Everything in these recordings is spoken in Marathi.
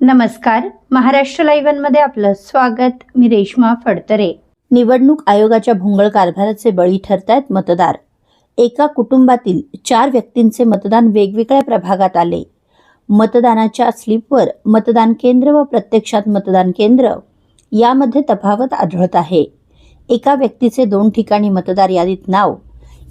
नमस्कार. महाराष्ट्र लाईव्हमध्ये आपलं स्वागत. मी रेश्मा फडतरे. निवडणूक आयोगाच्या भोंगळ कारभाराचे बळी ठरतायत मतदार. एका कुटुंबातील चार व्यक्तींचे मतदान वेगवेगळ्या प्रभागात आले. मतदानाच्या स्लिपवर मतदान केंद्र व प्रत्यक्षात मतदान केंद्र यामध्ये तफावत आढळत आहे. एका व्यक्तीचे दोन ठिकाणी मतदार यादीत नाव.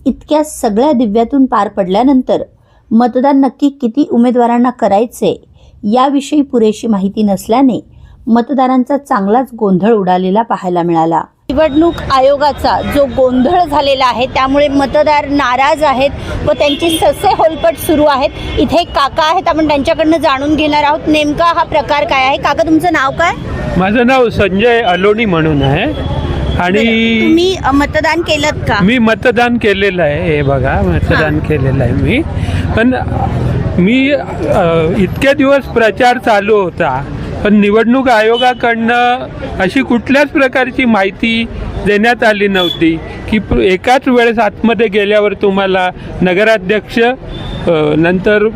इतक्या सगळ्या दिव्यातून पार पडल्यानंतर मतदान नक्की किती उमेदवारांना करायचे याविषयी पुरेशी माहिती नसल्याने मतदारांचा चांगलाच गोंधळ उडालेला पाहायला मिळाला. निवडणूक आयोगाचा जो गोंधळ झालेला आहे त्यामुळे मतदार नाराज आहेत व त्यांची ससे होलपट सुरू आहेत. इथे काका आहेत आपण त्यांच्याकडनं जाणून घेणार आहोत नेमका हा प्रकार काय आहे. काका तुमचं नाव काय? माझं नाव संजय अलोनी म्हणून आहे. आणि तुम्ही अ, मतदान केलं का? मी मतदान केलेलं आहे हे बघा मतदान केलेलं आहे मी. पण मी इतके दिवस प्रचार चालू होता पण निवडणूक आयोगाकडनं अशी कुठल्याच प्रकारची माहिती देण्यात आली नव्हती की एकाच वेळेस आतमध्ये गेल्यावर तुम्हाला नगराध्यक्ष नंतर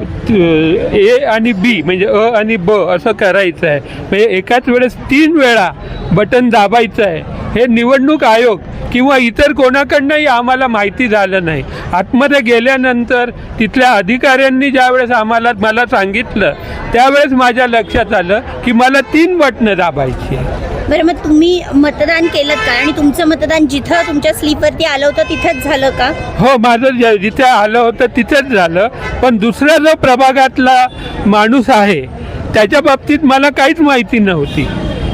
ए आणि बी म्हणजे अ आणि ब असं करायचं आहे म्हणजे एकाच वेळेस तीन वेळा बटन दाबायचं आहे हे निवडणूक आयोग किंवा इतर कोणाकडनंही आम्हाला माहिती झालं नाही. आतमध्ये गेल्यानंतर तिथल्या अधिकाऱ्यांनी ज्यावेळेस आम्हाला मला सांगितलं त्यावेळेस माझ्या लक्षात आलं की मला तीन बटणं दाबायची आहे बरं मग तुम्ही मतदान केलं का? आणि तुमचं मतदान जिथं तुमच्या स्लीपवरती आलं होतं तिथंच झालं का? हो माझं जे- जिथे आलं होतं तिथेच झालं. पण दुसरा जो प्रभागातला माणूस आहे त्याच्या बाबतीत मला काहीच माहिती नव्हती.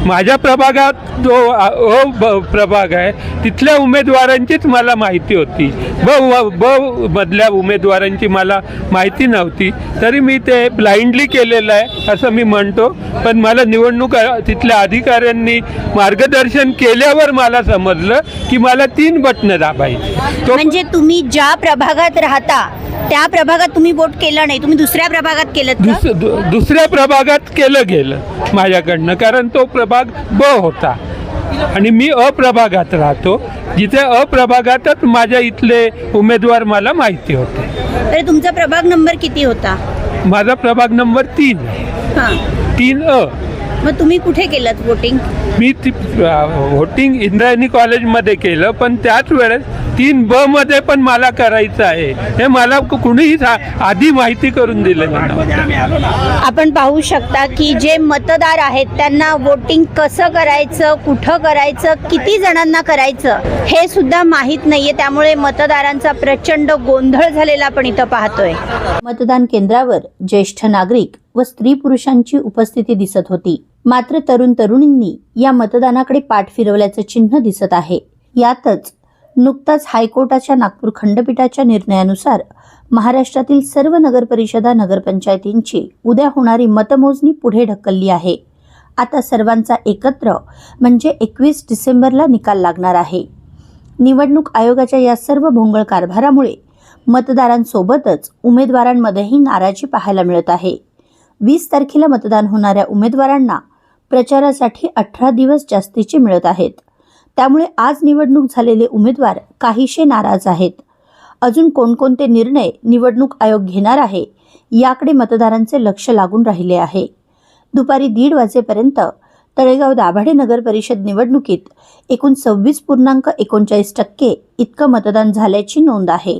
माझ्या प्रभागात जो अ ब- प्रभाग आहे तिथल्या उमेदवारांचीच मला माहिती होती. ब ब मधल्या उमेदवारांची मला माहिती नव्हती. तरी मी ते ब्लाइंडली केलेलं आहे असं मी म्हणतो. पण मला निवडणूक तिथल्या अधिकाऱ्यांनी मार्गदर्शन केल्यावर मला समजलं की मला तीन बटणं दाबायची. म्हणजे तुम्ही ज्या प्रभागात राहता त्या प्रभागात तुम्ही वोट केलं नाही तुम्ही दुसऱ्या प्रभागात केलं दुस दु- दुसऱ्या प्रभागात केलं गेलं माझ्याकडनं कारण तो प्रभाग ब होता. आणि मी अप्रभागात राहतो. जिथे अप्रभागातच माझ्या इथले उमेदवार मला माहिती होते. तर तुमचा प्रभाग नंबर किती होता? माझा प्रभाग नंबर तीन आहे. हां. तीन अ. मग तुम्ही कुठे केलं वोटिंग मी ती व्होटिंग इंद्रायणी कॉलेजमध्ये केलं पण त्याच वेळेस तीन ब मध्ये पण मला करायचं आहे. हे मला कु- कुणीही सा- आधी माहिती करून दिलेलं नव्हतं आपण पाहू शकता की जे मतदार आहेत त्यांना वोटिंग कसं करायचं कुठं करायचं किती जणांना करायचं हे सुद्धा माहीत नाहीये. त्यामुळे मतदारांचा प्रचंड गोंधळ झालेला आपण इथं पाहतोय. मतदान केंद्रावर ज्येष्ठ नागरिक व स्त्री पुरुषांची उपस्थिती दिसत होती. मात्र तरुण तरुणींनी या मतदानाकडे पाठ फिरवल्याचं चिन्ह दिसत आहे. यातच नुकताच हायकोर्टाच्या नागपूर खंडपीठाच्या निर्णयानुसार महाराष्ट्रातील सर्व नगरपरिषदा नगरपंचायतींची उद्या होणारी मतमोजणी पुढे ढकलली आहे. आता सर्वांचा एकत्र म्हणजे एकवीस डिसेंबरला निकाल लागणार आहे. निवडणूक आयोगाच्या या सर्व भोंगळ कारभारामुळे मतदारांसोबतच उमेदवारांमध्येही नाराजी पाहायला मिळत आहे. वीस तारखेला मतदान होणाऱ्या उमेदवारांना प्रचारासाठी अठरा दिवस जास्तीचे मिळत आहेत. त्यामुळे आज निवडणूक झालेले उमेदवार काहीशे नाराज आहेत. अजून कोणकोणते निर्णय निवडणूक आयोग घेणार आहे याकडे मतदारांचे लक्ष लागून राहिले आहे. दुपारी दीड वाजेपर्यंत तळेगाव दाभाडे नगर परिषद निवडणुकीत एकूण सव्वीस पूर्णांक एकोणचाळीस टक्के इतकं मतदान झाल्याची नोंद आहे.